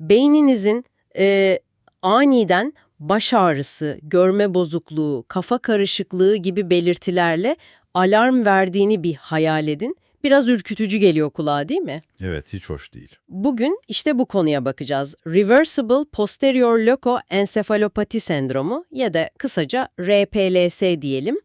Beyninizin e, aniden baş ağrısı, görme bozukluğu, kafa karışıklığı gibi belirtilerle alarm verdiğini bir hayal edin. Biraz ürkütücü geliyor kulağa değil mi? Evet, hiç hoş değil. Bugün işte bu konuya bakacağız. Reversible Posterior Loco Encephalopati Sendromu ya da kısaca RPLS diyelim.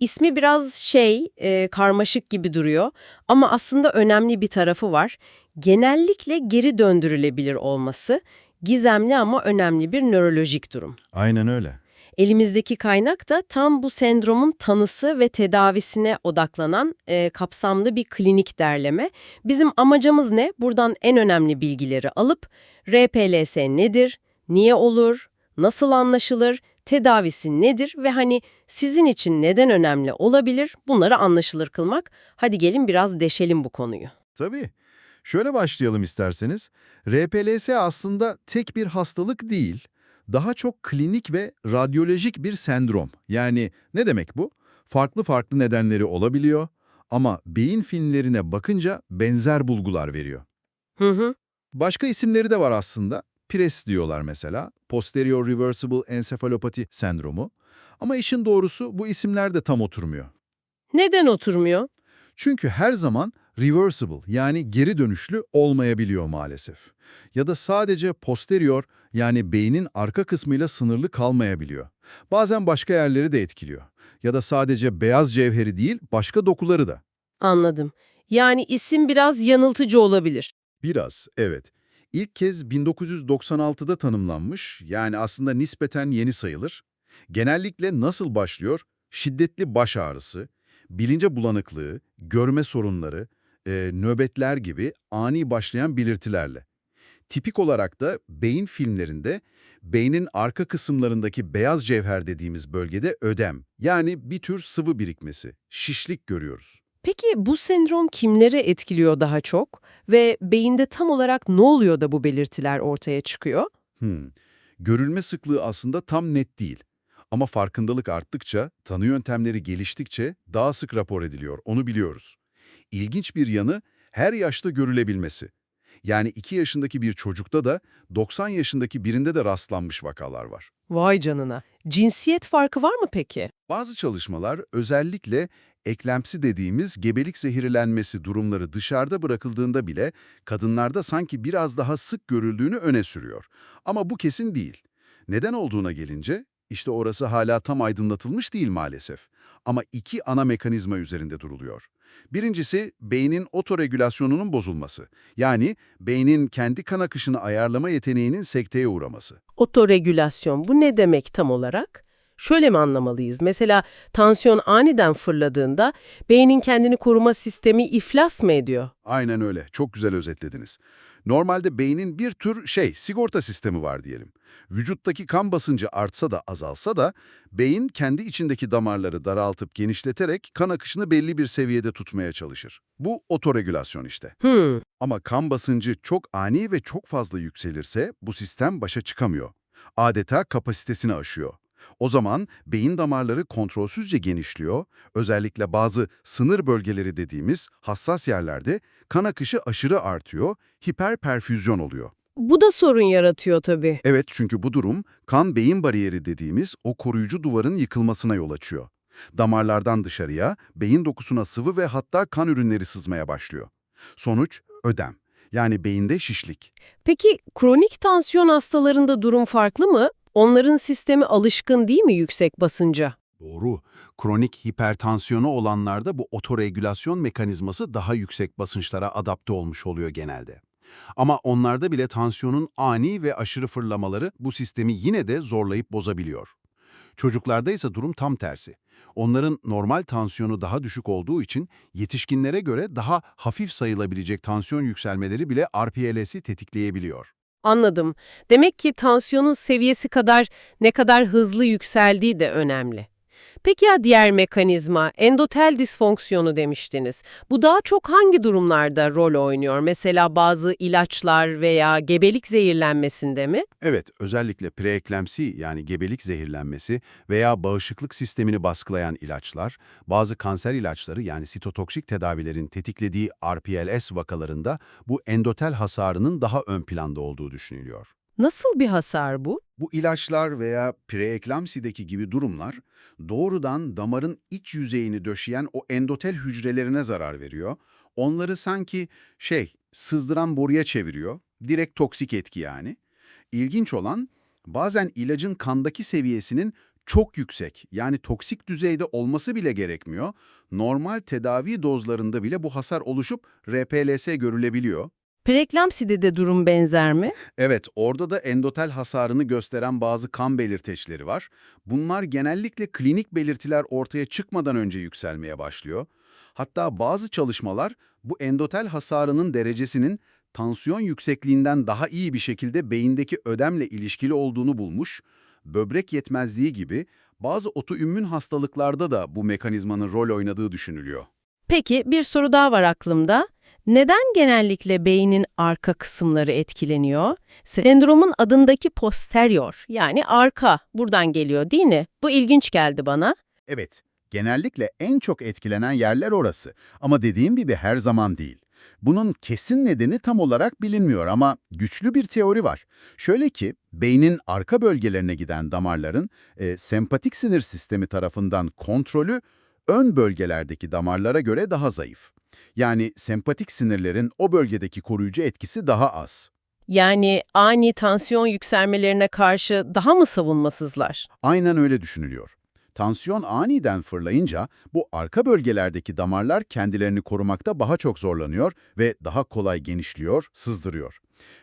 İsmi biraz şey, e, karmaşık gibi duruyor ama aslında önemli bir tarafı var. Genellikle geri döndürülebilir olması, gizemli ama önemli bir nörolojik durum. Aynen öyle. Elimizdeki kaynak da tam bu sendromun tanısı ve tedavisine odaklanan e, kapsamlı bir klinik derleme. Bizim amacımız ne? Buradan en önemli bilgileri alıp RPLS nedir, niye olur, nasıl anlaşılır, tedavisi nedir ve hani sizin için neden önemli olabilir bunları anlaşılır kılmak. Hadi gelin biraz deşelim bu konuyu. Tabii. Şöyle başlayalım isterseniz. RPLS aslında tek bir hastalık değil, daha çok klinik ve radyolojik bir sendrom. Yani ne demek bu? Farklı farklı nedenleri olabiliyor ama beyin filmlerine bakınca benzer bulgular veriyor. Hı hı. Başka isimleri de var aslında. PRES diyorlar mesela, Posterior Reversible Encephalopathy sendromu. Ama işin doğrusu bu isimler de tam oturmuyor. Neden oturmuyor? Çünkü her zaman reversible yani geri dönüşlü olmayabiliyor maalesef. Ya da sadece posterior yani beynin arka kısmıyla sınırlı kalmayabiliyor. Bazen başka yerleri de etkiliyor. Ya da sadece beyaz cevheri değil başka dokuları da. Anladım. Yani isim biraz yanıltıcı olabilir. Biraz, evet. İlk kez 1996'da tanımlanmış, yani aslında nispeten yeni sayılır. Genellikle nasıl başlıyor? Şiddetli baş ağrısı, bilince bulanıklığı, görme sorunları, e, nöbetler gibi ani başlayan belirtilerle. Tipik olarak da beyin filmlerinde beynin arka kısımlarındaki beyaz cevher dediğimiz bölgede ödem, yani bir tür sıvı birikmesi, şişlik görüyoruz. Peki bu sendrom kimleri etkiliyor daha çok ve beyinde tam olarak ne oluyor da bu belirtiler ortaya çıkıyor? Hmm. Görülme sıklığı aslında tam net değil. Ama farkındalık arttıkça, tanı yöntemleri geliştikçe daha sık rapor ediliyor, onu biliyoruz. İlginç bir yanı her yaşta görülebilmesi. Yani 2 yaşındaki bir çocukta da 90 yaşındaki birinde de rastlanmış vakalar var. Vay canına. Cinsiyet farkı var mı peki? Bazı çalışmalar özellikle eklemsi dediğimiz gebelik zehirlenmesi durumları dışarıda bırakıldığında bile kadınlarda sanki biraz daha sık görüldüğünü öne sürüyor. Ama bu kesin değil. Neden olduğuna gelince işte orası hala tam aydınlatılmış değil maalesef. Ama iki ana mekanizma üzerinde duruluyor. Birincisi beynin otoregülasyonunun bozulması. Yani beynin kendi kan akışını ayarlama yeteneğinin sekteye uğraması. Otoregülasyon bu ne demek tam olarak? Şöyle mi anlamalıyız? Mesela tansiyon aniden fırladığında beynin kendini koruma sistemi iflas mı ediyor? Aynen öyle. Çok güzel özetlediniz. Normalde beynin bir tür şey, sigorta sistemi var diyelim. Vücuttaki kan basıncı artsa da azalsa da beyin kendi içindeki damarları daraltıp genişleterek kan akışını belli bir seviyede tutmaya çalışır. Bu otoregülasyon işte. Hmm, Ama kan basıncı çok ani ve çok fazla yükselirse bu sistem başa çıkamıyor. Adeta kapasitesini aşıyor. O zaman beyin damarları kontrolsüzce genişliyor, özellikle bazı sınır bölgeleri dediğimiz hassas yerlerde kan akışı aşırı artıyor, hiperperfüzyon oluyor. bu da sorun yaratıyor tabii. Evet çünkü bu durum kan-beyin bariyeri dediğimiz o koruyucu duvarın yıkılmasına yol açıyor. Damarlardan dışarıya, beyin dokusuna sıvı ve hatta kan ürünleri sızmaya başlıyor. Sonuç ödem, yani beyinde şişlik. Peki kronik tansiyon hastalarında durum farklı mı? Onların sistemi alışkın değil mi yüksek basınca? Doğru. Kronik hipertansiyonu olanlarda bu otoregülasyon mekanizması daha yüksek basınçlara adapte olmuş oluyor genelde. Ama onlarda bile tansiyonun ani ve aşırı fırlamaları bu sistemi yine de zorlayıp bozabiliyor. Çocuklarda ise durum tam tersi. Onların normal tansiyonu daha düşük olduğu için yetişkinlere göre daha hafif sayılabilecek tansiyon yükselmeleri bile RPLS'i tetikleyebiliyor. Anladım. Demek ki tansiyonun seviyesi kadar ne kadar hızlı yükseldiği de önemli. Peki ya diğer mekanizma, endotel disfonksiyonu demiştiniz. Bu daha çok hangi durumlarda rol oynuyor? Mesela bazı ilaçlar veya gebelik zehirlenmesinde mi? Evet, özellikle preeklemsi yani gebelik zehirlenmesi veya bağışıklık sistemini baskılayan ilaçlar, bazı kanser ilaçları yani sitotoksik tedavilerin tetiklediği RPLS vakalarında bu endotel hasarının daha ön planda olduğu düşünülüyor. Nasıl bir hasar bu? Bu ilaçlar veya preeklamsideki gibi durumlar doğrudan damarın iç yüzeyini döşeyen o endotel hücrelerine zarar veriyor. Onları sanki şey, sızdıran boruya çeviriyor. Direkt toksik etki yani. İlginç olan bazen ilacın kandaki seviyesinin çok yüksek yani toksik düzeyde olması bile gerekmiyor. Normal tedavi dozlarında bile bu hasar oluşup RPLS görülebiliyor. Preeklamside de durum benzer mi? Evet, orada da endotel hasarını gösteren bazı kan belirteçleri var. Bunlar genellikle klinik belirtiler ortaya çıkmadan önce yükselmeye başlıyor. Hatta bazı çalışmalar bu endotel hasarının derecesinin tansiyon yüksekliğinden daha iyi bir şekilde beyindeki ödemle ilişkili olduğunu bulmuş. Böbrek yetmezliği gibi bazı otoimmün hastalıklarda da bu mekanizmanın rol oynadığı düşünülüyor. Peki bir soru daha var aklımda. Neden genellikle beynin arka kısımları etkileniyor? Sendromun adındaki posterior yani arka buradan geliyor değil mi? Bu ilginç geldi bana. Evet, genellikle en çok etkilenen yerler orası. Ama dediğim gibi her zaman değil. Bunun kesin nedeni tam olarak bilinmiyor ama güçlü bir teori var. Şöyle ki, beynin arka bölgelerine giden damarların e, sempatik sinir sistemi tarafından kontrolü ön bölgelerdeki damarlara göre daha zayıf. Yani sempatik sinirlerin o bölgedeki koruyucu etkisi daha az. Yani ani tansiyon yükselmelerine karşı daha mı savunmasızlar? Aynen öyle düşünülüyor. Tansiyon aniden fırlayınca bu arka bölgelerdeki damarlar kendilerini korumakta daha çok zorlanıyor ve daha kolay genişliyor, sızdırıyor.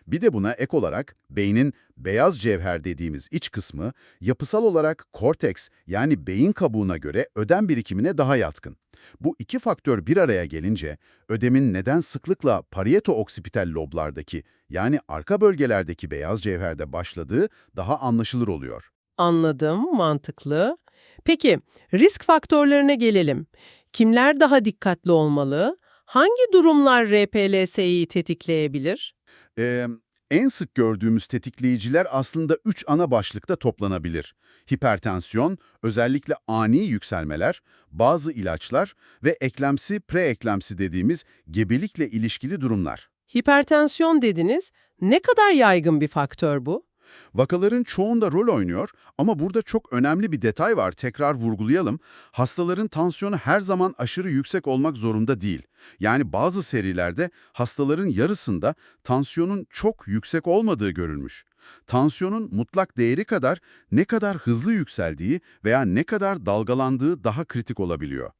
Bir de buna ek olarak beynin beyaz cevher dediğimiz iç kısmı yapısal olarak korteks yani beyin kabuğuna göre ödem birikimine daha yatkın. Bu iki faktör bir araya gelince ödemin neden sıklıkla parieto-oksipital loblardaki yani arka bölgelerdeki beyaz cevherde başladığı daha anlaşılır oluyor. Anladım, mantıklı. Peki, risk faktörlerine gelelim. Kimler daha dikkatli olmalı? Hangi durumlar RPLS'yi tetikleyebilir? Ee, en sık gördüğümüz tetikleyiciler aslında üç ana başlıkta toplanabilir. Hipertansiyon, özellikle ani yükselmeler, bazı ilaçlar ve eklemsi, preeklemsi dediğimiz gebelikle ilişkili durumlar. Hipertansiyon dediniz. Ne kadar yaygın bir faktör bu? Vakaların çoğunda rol oynuyor ama burada çok önemli bir detay var tekrar vurgulayalım. Hastaların tansiyonu her zaman aşırı yüksek olmak zorunda değil. Yani bazı serilerde hastaların yarısında tansiyonun çok yüksek olmadığı görülmüş. Tansiyonun mutlak değeri kadar ne kadar hızlı yükseldiği veya ne kadar dalgalandığı daha kritik olabiliyor.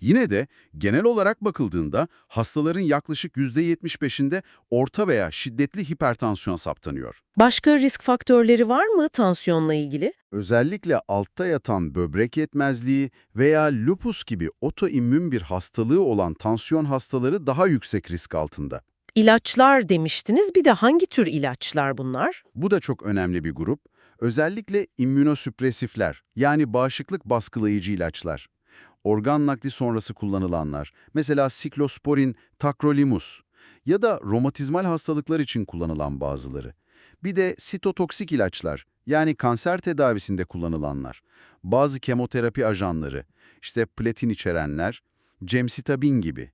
Yine de genel olarak bakıldığında hastaların yaklaşık %75'inde orta veya şiddetli hipertansiyon saptanıyor. Başka risk faktörleri var mı tansiyonla ilgili? Özellikle altta yatan böbrek yetmezliği veya lupus gibi otoimmün bir hastalığı olan tansiyon hastaları daha yüksek risk altında. İlaçlar demiştiniz. Bir de hangi tür ilaçlar bunlar? Bu da çok önemli bir grup. Özellikle immünosüpresifler yani bağışıklık baskılayıcı ilaçlar. Organ nakli sonrası kullanılanlar, mesela siklosporin, takrolimus ya da romatizmal hastalıklar için kullanılan bazıları. Bir de sitotoksik ilaçlar, yani kanser tedavisinde kullanılanlar. Bazı kemoterapi ajanları, işte platin içerenler, gemcitabin gibi.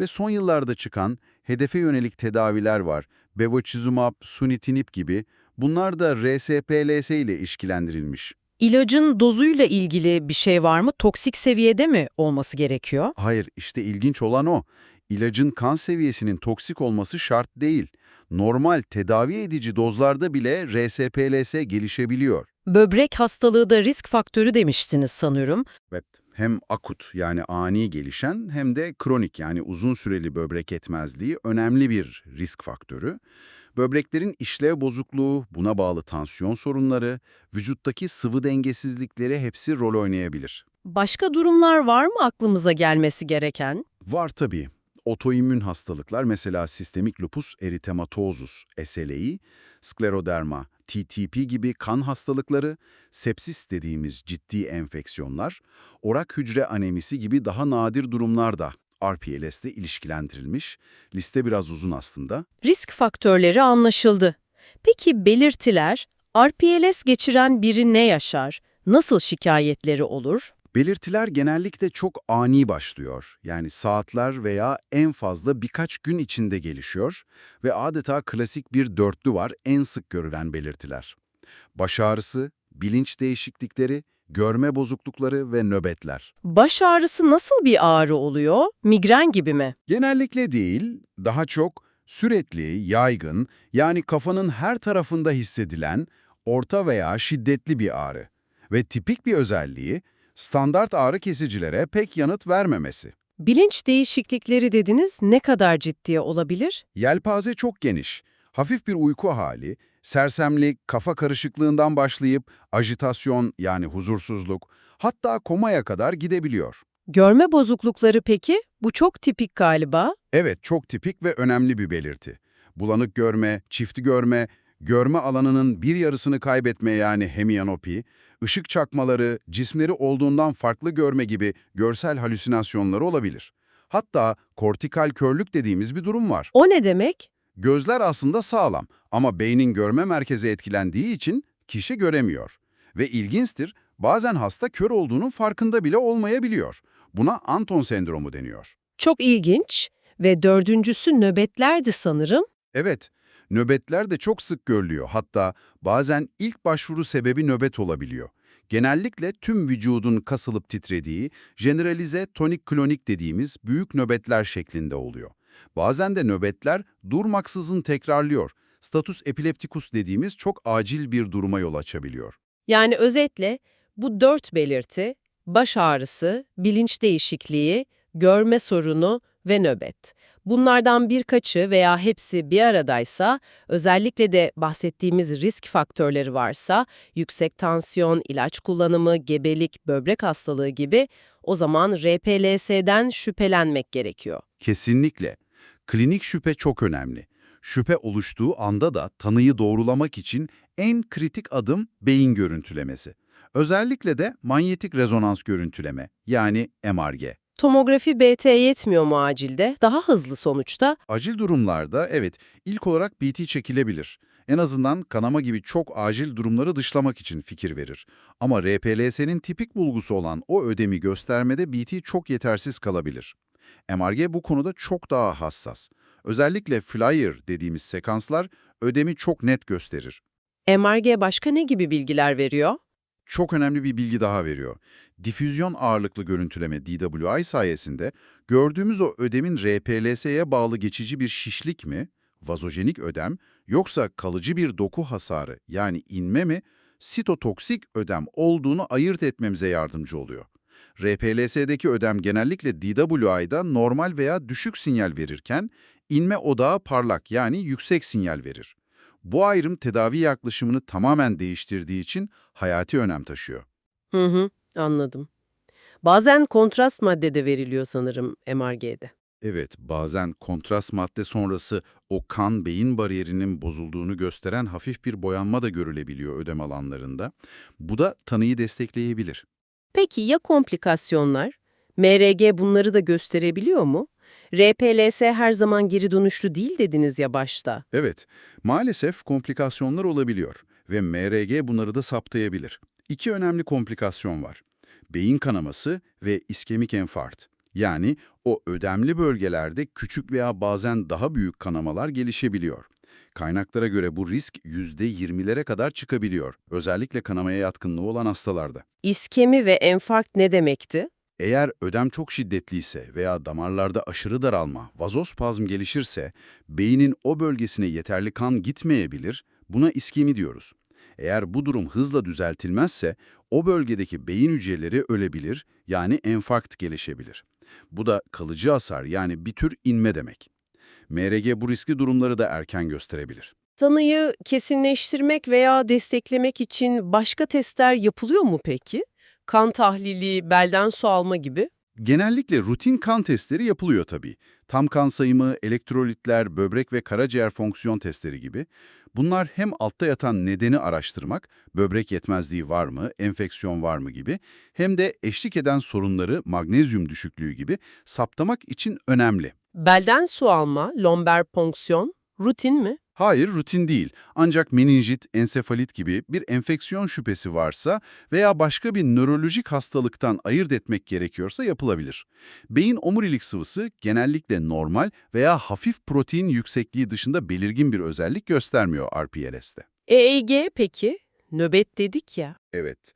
Ve son yıllarda çıkan hedefe yönelik tedaviler var. Bevacizumab, sunitinib gibi. Bunlar da RSPLS ile ilişkilendirilmiş. İlacın dozuyla ilgili bir şey var mı? Toksik seviyede mi olması gerekiyor? Hayır, işte ilginç olan o. İlacın kan seviyesinin toksik olması şart değil. Normal tedavi edici dozlarda bile RSPLS gelişebiliyor. Böbrek hastalığı da risk faktörü demiştiniz sanıyorum. Evet, hem akut yani ani gelişen hem de kronik yani uzun süreli böbrek yetmezliği önemli bir risk faktörü. Böbreklerin işlev bozukluğu, buna bağlı tansiyon sorunları, vücuttaki sıvı dengesizlikleri hepsi rol oynayabilir. Başka durumlar var mı aklımıza gelmesi gereken? Var tabii. Otoimmün hastalıklar mesela sistemik lupus eritematosus, SLE, skleroderma, TTP gibi kan hastalıkları, sepsis dediğimiz ciddi enfeksiyonlar, orak hücre anemisi gibi daha nadir durumlar da RPLS'te ilişkilendirilmiş. Liste biraz uzun aslında. Risk faktörleri anlaşıldı. Peki belirtiler, RPLS geçiren biri ne yaşar? Nasıl şikayetleri olur? Belirtiler genellikle çok ani başlıyor. Yani saatler veya en fazla birkaç gün içinde gelişiyor ve adeta klasik bir dörtlü var en sık görülen belirtiler. Baş ağrısı, bilinç değişiklikleri, görme bozuklukları ve nöbetler. Baş ağrısı nasıl bir ağrı oluyor? Migren gibi mi? Genellikle değil, daha çok sürekli, yaygın, yani kafanın her tarafında hissedilen orta veya şiddetli bir ağrı. Ve tipik bir özelliği, standart ağrı kesicilere pek yanıt vermemesi. Bilinç değişiklikleri dediniz ne kadar ciddiye olabilir? Yelpaze çok geniş. Hafif bir uyku hali, sersemlik, kafa karışıklığından başlayıp ajitasyon yani huzursuzluk, hatta komaya kadar gidebiliyor. Görme bozuklukları peki? Bu çok tipik galiba. Evet, çok tipik ve önemli bir belirti. Bulanık görme, çifti görme, görme alanının bir yarısını kaybetme yani hemianopi, ışık çakmaları, cismleri olduğundan farklı görme gibi görsel halüsinasyonları olabilir. Hatta kortikal körlük dediğimiz bir durum var. O ne demek? Gözler aslında sağlam ama beynin görme merkezi etkilendiği için kişi göremiyor. Ve ilginçtir, bazen hasta kör olduğunun farkında bile olmayabiliyor. Buna Anton sendromu deniyor. Çok ilginç ve dördüncüsü nöbetlerdi sanırım. Evet, nöbetler de çok sık görülüyor. Hatta bazen ilk başvuru sebebi nöbet olabiliyor. Genellikle tüm vücudun kasılıp titrediği, generalize tonik klonik dediğimiz büyük nöbetler şeklinde oluyor. Bazen de nöbetler durmaksızın tekrarlıyor. Status epileptikus dediğimiz çok acil bir duruma yol açabiliyor. Yani özetle bu dört belirti, baş ağrısı, bilinç değişikliği, görme sorunu ve nöbet. Bunlardan birkaçı veya hepsi bir aradaysa, özellikle de bahsettiğimiz risk faktörleri varsa, yüksek tansiyon, ilaç kullanımı, gebelik, böbrek hastalığı gibi o zaman RPLS'den şüphelenmek gerekiyor. Kesinlikle. Klinik şüphe çok önemli. Şüphe oluştuğu anda da tanıyı doğrulamak için en kritik adım beyin görüntülemesi. Özellikle de manyetik rezonans görüntüleme yani MRG. Tomografi BT yetmiyor mu acilde? Daha hızlı sonuçta. Acil durumlarda evet ilk olarak BT çekilebilir. En azından kanama gibi çok acil durumları dışlamak için fikir verir. Ama RPLS'nin tipik bulgusu olan o ödemi göstermede BT çok yetersiz kalabilir. MRG bu konuda çok daha hassas. Özellikle flyer dediğimiz sekanslar ödemi çok net gösterir. MRG başka ne gibi bilgiler veriyor? Çok önemli bir bilgi daha veriyor. Difüzyon ağırlıklı görüntüleme DWI sayesinde gördüğümüz o ödemin RPLS'ye bağlı geçici bir şişlik mi, vazojenik ödem, yoksa kalıcı bir doku hasarı yani inme mi, sitotoksik ödem olduğunu ayırt etmemize yardımcı oluyor. RPLS'deki ödem genellikle DWI'da normal veya düşük sinyal verirken, inme odağı parlak yani yüksek sinyal verir. Bu ayrım tedavi yaklaşımını tamamen değiştirdiği için hayati önem taşıyor. Hı hı, anladım. Bazen kontrast madde de veriliyor sanırım MRG'de. Evet, bazen kontrast madde sonrası o kan-beyin bariyerinin bozulduğunu gösteren hafif bir boyanma da görülebiliyor ödem alanlarında. Bu da tanıyı destekleyebilir. Peki ya komplikasyonlar? MRG bunları da gösterebiliyor mu? RPLS her zaman geri dönüşlü değil dediniz ya başta. Evet, maalesef komplikasyonlar olabiliyor ve MRG bunları da saptayabilir. İki önemli komplikasyon var. Beyin kanaması ve iskemik enfart. Yani o ödemli bölgelerde küçük veya bazen daha büyük kanamalar gelişebiliyor. Kaynaklara göre bu risk %20'lere kadar çıkabiliyor, özellikle kanamaya yatkınlığı olan hastalarda. İskemi ve enfarkt ne demekti? Eğer ödem çok şiddetliyse veya damarlarda aşırı daralma, vazospazm gelişirse, beynin o bölgesine yeterli kan gitmeyebilir, buna iskemi diyoruz. Eğer bu durum hızla düzeltilmezse, o bölgedeki beyin hücreleri ölebilir, yani enfarkt gelişebilir. Bu da kalıcı hasar yani bir tür inme demek. MRG bu riskli durumları da erken gösterebilir. Tanıyı kesinleştirmek veya desteklemek için başka testler yapılıyor mu peki? Kan tahlili, belden su alma gibi. Genellikle rutin kan testleri yapılıyor tabii. Tam kan sayımı, elektrolitler, böbrek ve karaciğer fonksiyon testleri gibi. Bunlar hem altta yatan nedeni araştırmak, böbrek yetmezliği var mı, enfeksiyon var mı gibi, hem de eşlik eden sorunları, magnezyum düşüklüğü gibi saptamak için önemli. Belden su alma, lomber ponksiyon, rutin mi? Hayır, rutin değil. Ancak meninjit, ensefalit gibi bir enfeksiyon şüphesi varsa veya başka bir nörolojik hastalıktan ayırt etmek gerekiyorsa yapılabilir. Beyin omurilik sıvısı genellikle normal veya hafif protein yüksekliği dışında belirgin bir özellik göstermiyor RPLS'te. EEG peki? Nöbet dedik ya. Evet,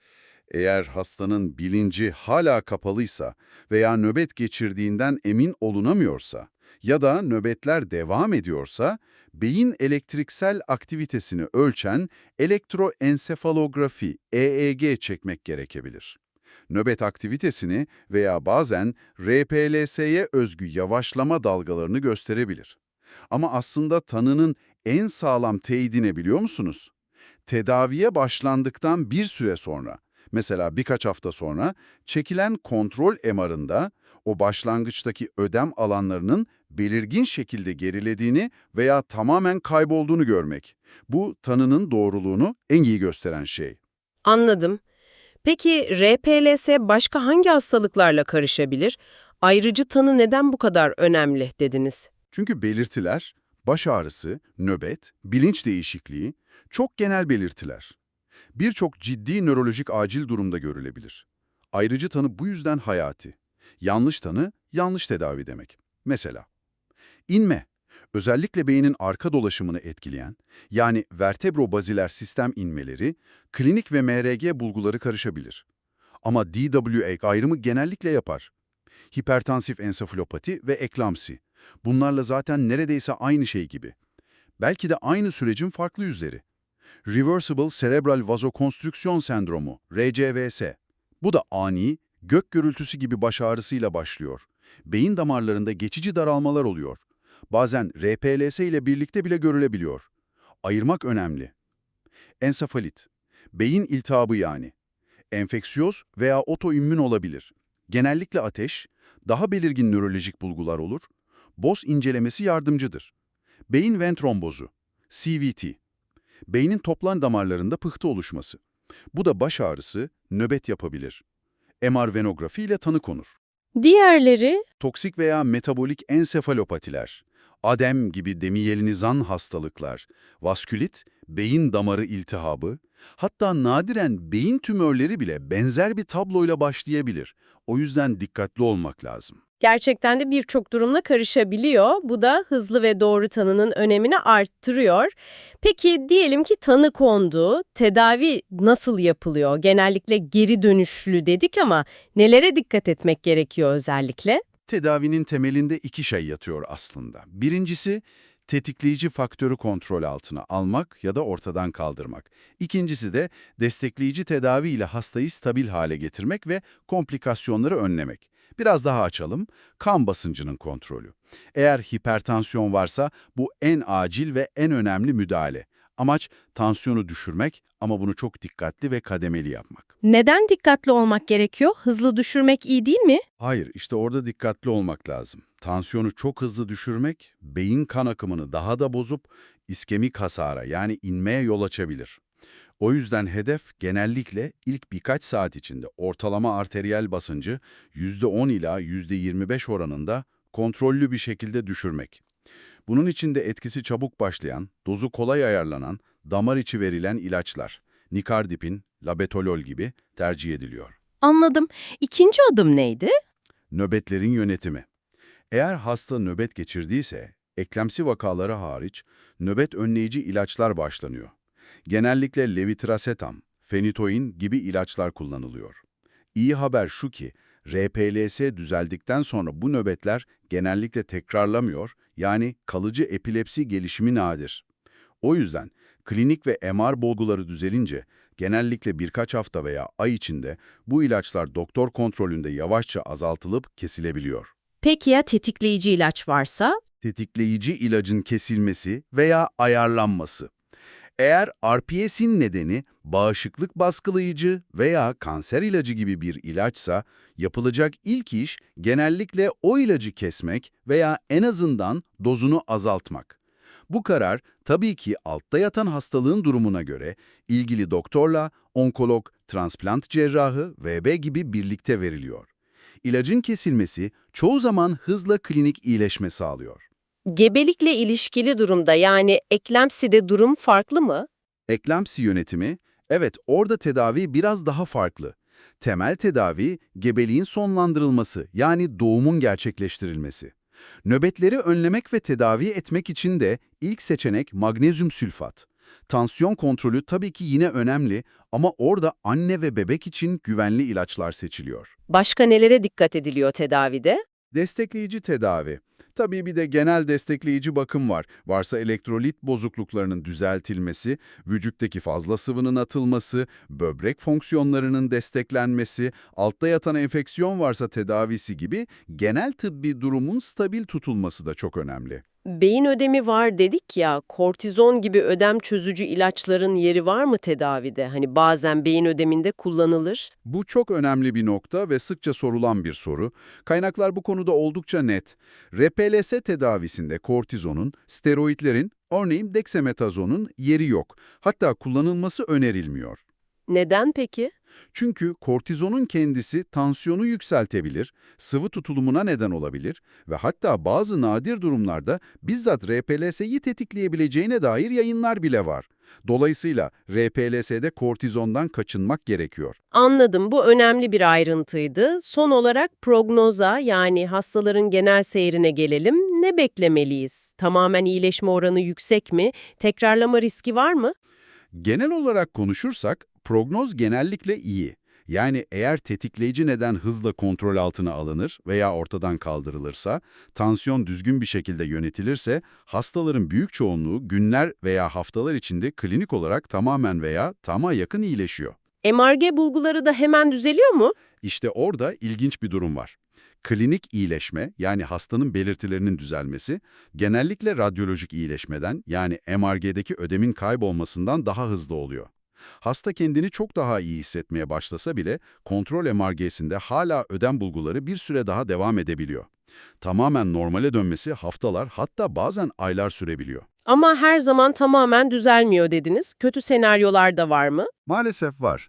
eğer hastanın bilinci hala kapalıysa veya nöbet geçirdiğinden emin olunamıyorsa ya da nöbetler devam ediyorsa, beyin elektriksel aktivitesini ölçen elektroensefalografi EEG çekmek gerekebilir. Nöbet aktivitesini veya bazen RPLS'ye özgü yavaşlama dalgalarını gösterebilir. Ama aslında tanının en sağlam teyidine biliyor musunuz? tedaviye başlandıktan bir süre sonra, mesela birkaç hafta sonra, çekilen kontrol MR'ında o başlangıçtaki ödem alanlarının belirgin şekilde gerilediğini veya tamamen kaybolduğunu görmek. Bu tanının doğruluğunu en iyi gösteren şey. Anladım. Peki RPLS başka hangi hastalıklarla karışabilir? Ayrıcı tanı neden bu kadar önemli dediniz? Çünkü belirtiler, baş ağrısı, nöbet, bilinç değişikliği çok genel belirtiler. Birçok ciddi nörolojik acil durumda görülebilir. Ayrıcı tanı bu yüzden hayati. Yanlış tanı, yanlış tedavi demek. Mesela, inme, özellikle beynin arka dolaşımını etkileyen, yani vertebrobaziler sistem inmeleri, klinik ve MRG bulguları karışabilir. Ama DWA ayrımı genellikle yapar. Hipertansif ensefalopati ve eklamsi. Bunlarla zaten neredeyse aynı şey gibi. Belki de aynı sürecin farklı yüzleri. Reversible Cerebral Vasokonstrüksiyon Sendromu, RCVS. Bu da ani, gök gürültüsü gibi baş ağrısıyla başlıyor. Beyin damarlarında geçici daralmalar oluyor. Bazen RPLS ile birlikte bile görülebiliyor. Ayırmak önemli. Ensefalit, beyin iltihabı yani. Enfeksiyoz veya otoimmün olabilir. Genellikle ateş, daha belirgin nörolojik bulgular olur. BOS incelemesi yardımcıdır. Beyin ven trombozu, CVT. Beynin toplan damarlarında pıhtı oluşması. Bu da baş ağrısı, nöbet yapabilir. MR venografi ile tanı konur. Diğerleri Toksik veya metabolik ensefalopatiler, adem gibi demiyelinizan hastalıklar, vaskülit, beyin damarı iltihabı, hatta nadiren beyin tümörleri bile benzer bir tabloyla başlayabilir. O yüzden dikkatli olmak lazım. gerçekten de birçok durumla karışabiliyor. Bu da hızlı ve doğru tanının önemini arttırıyor. Peki diyelim ki tanı kondu, tedavi nasıl yapılıyor? Genellikle geri dönüşlü dedik ama nelere dikkat etmek gerekiyor özellikle? Tedavinin temelinde iki şey yatıyor aslında. Birincisi, tetikleyici faktörü kontrol altına almak ya da ortadan kaldırmak. İkincisi de destekleyici tedavi ile hastayı stabil hale getirmek ve komplikasyonları önlemek. Biraz daha açalım. Kan basıncının kontrolü. Eğer hipertansiyon varsa bu en acil ve en önemli müdahale. Amaç tansiyonu düşürmek ama bunu çok dikkatli ve kademeli yapmak. Neden dikkatli olmak gerekiyor? Hızlı düşürmek iyi değil mi? Hayır, işte orada dikkatli olmak lazım. Tansiyonu çok hızlı düşürmek, beyin kan akımını daha da bozup iskemik hasara yani inmeye yol açabilir. O yüzden hedef genellikle ilk birkaç saat içinde ortalama arteriyel basıncı %10 ila %25 oranında kontrollü bir şekilde düşürmek. Bunun için de etkisi çabuk başlayan, dozu kolay ayarlanan, damar içi verilen ilaçlar, nikardipin, labetolol gibi tercih ediliyor. Anladım. İkinci adım neydi? Nöbetlerin yönetimi. Eğer hasta nöbet geçirdiyse, eklemsi vakaları hariç nöbet önleyici ilaçlar başlanıyor. Genellikle levetirasetam, fenitoin gibi ilaçlar kullanılıyor. İyi haber şu ki, RPLS düzeldikten sonra bu nöbetler genellikle tekrarlamıyor, yani kalıcı epilepsi gelişimi nadir. O yüzden klinik ve MR bulguları düzelince genellikle birkaç hafta veya ay içinde bu ilaçlar doktor kontrolünde yavaşça azaltılıp kesilebiliyor. Peki ya tetikleyici ilaç varsa? Tetikleyici ilacın kesilmesi veya ayarlanması. Eğer RPS'in nedeni bağışıklık baskılayıcı veya kanser ilacı gibi bir ilaçsa, yapılacak ilk iş genellikle o ilacı kesmek veya en azından dozunu azaltmak. Bu karar tabii ki altta yatan hastalığın durumuna göre ilgili doktorla, onkolog, transplant cerrahı, VB gibi birlikte veriliyor. İlacın kesilmesi çoğu zaman hızla klinik iyileşme sağlıyor. Gebelikle ilişkili durumda yani eklemside durum farklı mı? Eklemsi yönetimi, evet orada tedavi biraz daha farklı. Temel tedavi gebeliğin sonlandırılması yani doğumun gerçekleştirilmesi. Nöbetleri önlemek ve tedavi etmek için de ilk seçenek magnezyum sülfat. Tansiyon kontrolü tabii ki yine önemli ama orada anne ve bebek için güvenli ilaçlar seçiliyor. Başka nelere dikkat ediliyor tedavide? Destekleyici tedavi. Tabii bir de genel destekleyici bakım var. Varsa elektrolit bozukluklarının düzeltilmesi, vücuttaki fazla sıvının atılması, böbrek fonksiyonlarının desteklenmesi, altta yatan enfeksiyon varsa tedavisi gibi genel tıbbi durumun stabil tutulması da çok önemli. Beyin ödemi var dedik ya, kortizon gibi ödem çözücü ilaçların yeri var mı tedavide? Hani bazen beyin ödeminde kullanılır. Bu çok önemli bir nokta ve sıkça sorulan bir soru. Kaynaklar bu konuda oldukça net. RPLS tedavisinde kortizonun, steroidlerin, örneğin dexametazonun yeri yok. Hatta kullanılması önerilmiyor. Neden peki? Çünkü kortizonun kendisi tansiyonu yükseltebilir, sıvı tutulumuna neden olabilir ve hatta bazı nadir durumlarda bizzat RPLS'yi tetikleyebileceğine dair yayınlar bile var. Dolayısıyla RPLS'de kortizondan kaçınmak gerekiyor. Anladım, bu önemli bir ayrıntıydı. Son olarak prognoza yani hastaların genel seyrine gelelim. Ne beklemeliyiz? Tamamen iyileşme oranı yüksek mi? Tekrarlama riski var mı? Genel olarak konuşursak prognoz genellikle iyi. Yani eğer tetikleyici neden hızla kontrol altına alınır veya ortadan kaldırılırsa, tansiyon düzgün bir şekilde yönetilirse, hastaların büyük çoğunluğu günler veya haftalar içinde klinik olarak tamamen veya tama yakın iyileşiyor. MRG bulguları da hemen düzeliyor mu? İşte orada ilginç bir durum var. Klinik iyileşme yani hastanın belirtilerinin düzelmesi genellikle radyolojik iyileşmeden yani MRG'deki ödemin kaybolmasından daha hızlı oluyor. Hasta kendini çok daha iyi hissetmeye başlasa bile kontrol MRG'sinde hala ödem bulguları bir süre daha devam edebiliyor. Tamamen normale dönmesi haftalar hatta bazen aylar sürebiliyor. Ama her zaman tamamen düzelmiyor dediniz. Kötü senaryolar da var mı? Maalesef var.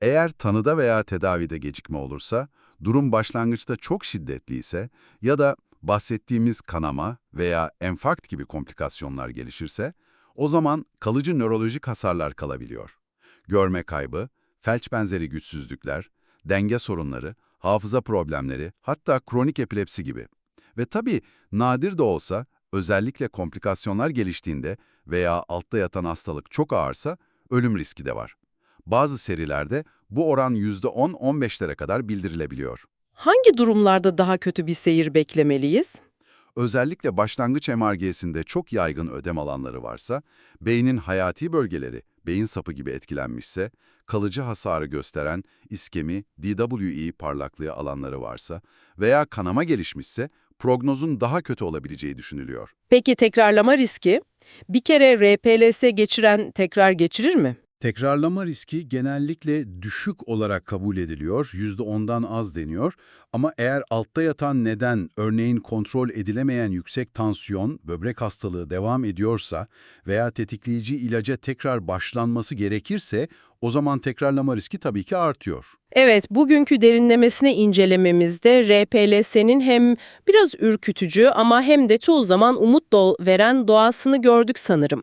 Eğer tanıda veya tedavide gecikme olursa, durum başlangıçta çok şiddetli ise ya da bahsettiğimiz kanama veya enfarkt gibi komplikasyonlar gelişirse, o zaman kalıcı nörolojik hasarlar kalabiliyor. Görme kaybı, felç benzeri güçsüzlükler, denge sorunları, hafıza problemleri, hatta kronik epilepsi gibi. Ve tabii nadir de olsa, özellikle komplikasyonlar geliştiğinde veya altta yatan hastalık çok ağırsa, ölüm riski de var. Bazı serilerde bu oran %10-15'lere kadar bildirilebiliyor. Hangi durumlarda daha kötü bir seyir beklemeliyiz? Özellikle başlangıç MRG'sinde çok yaygın ödem alanları varsa, beynin hayati bölgeleri, beyin sapı gibi etkilenmişse, kalıcı hasarı gösteren iskemi, DWE parlaklığı alanları varsa veya kanama gelişmişse, prognozun daha kötü olabileceği düşünülüyor. Peki tekrarlama riski? Bir kere RPLS geçiren tekrar geçirir mi? Tekrarlama riski genellikle düşük olarak kabul ediliyor, %10'dan az deniyor. Ama eğer altta yatan neden, örneğin kontrol edilemeyen yüksek tansiyon, böbrek hastalığı devam ediyorsa veya tetikleyici ilaca tekrar başlanması gerekirse, o zaman tekrarlama riski tabii ki artıyor. Evet, bugünkü derinlemesine incelememizde RPLS'nin hem biraz ürkütücü ama hem de çoğu zaman umut veren doğasını gördük sanırım.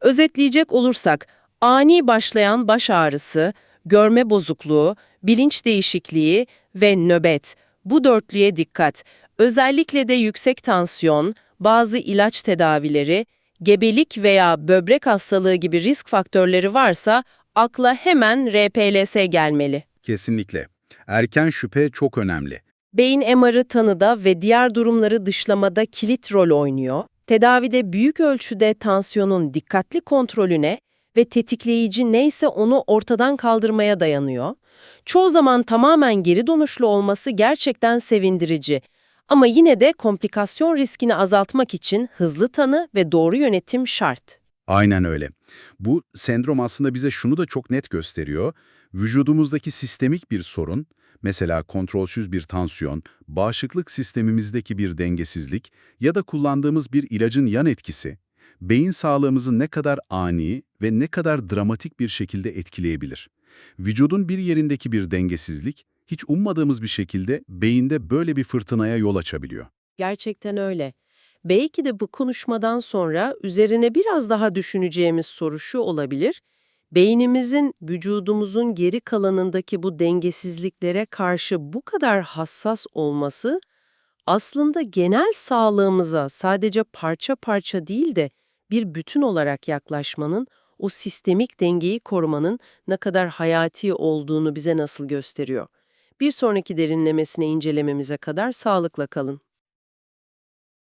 Özetleyecek olursak, ani başlayan baş ağrısı, görme bozukluğu, bilinç değişikliği ve nöbet. Bu dörtlüye dikkat. Özellikle de yüksek tansiyon, bazı ilaç tedavileri, gebelik veya böbrek hastalığı gibi risk faktörleri varsa akla hemen RPLS gelmeli. Kesinlikle. Erken şüphe çok önemli. Beyin MR'ı tanıda ve diğer durumları dışlamada kilit rol oynuyor. Tedavide büyük ölçüde tansiyonun dikkatli kontrolüne ve tetikleyici neyse onu ortadan kaldırmaya dayanıyor. Çoğu zaman tamamen geri dönüşlü olması gerçekten sevindirici. Ama yine de komplikasyon riskini azaltmak için hızlı tanı ve doğru yönetim şart. Aynen öyle. Bu sendrom aslında bize şunu da çok net gösteriyor. Vücudumuzdaki sistemik bir sorun, mesela kontrolsüz bir tansiyon, bağışıklık sistemimizdeki bir dengesizlik ya da kullandığımız bir ilacın yan etkisi, beyin sağlığımızı ne kadar ani ve ne kadar dramatik bir şekilde etkileyebilir. Vücudun bir yerindeki bir dengesizlik, hiç ummadığımız bir şekilde beyinde böyle bir fırtınaya yol açabiliyor. Gerçekten öyle. Belki de bu konuşmadan sonra üzerine biraz daha düşüneceğimiz soru şu olabilir. Beynimizin vücudumuzun geri kalanındaki bu dengesizliklere karşı bu kadar hassas olması aslında genel sağlığımıza sadece parça parça değil de bir bütün olarak yaklaşmanın, o sistemik dengeyi korumanın ne kadar hayati olduğunu bize nasıl gösteriyor. Bir sonraki derinlemesine incelememize kadar sağlıkla kalın.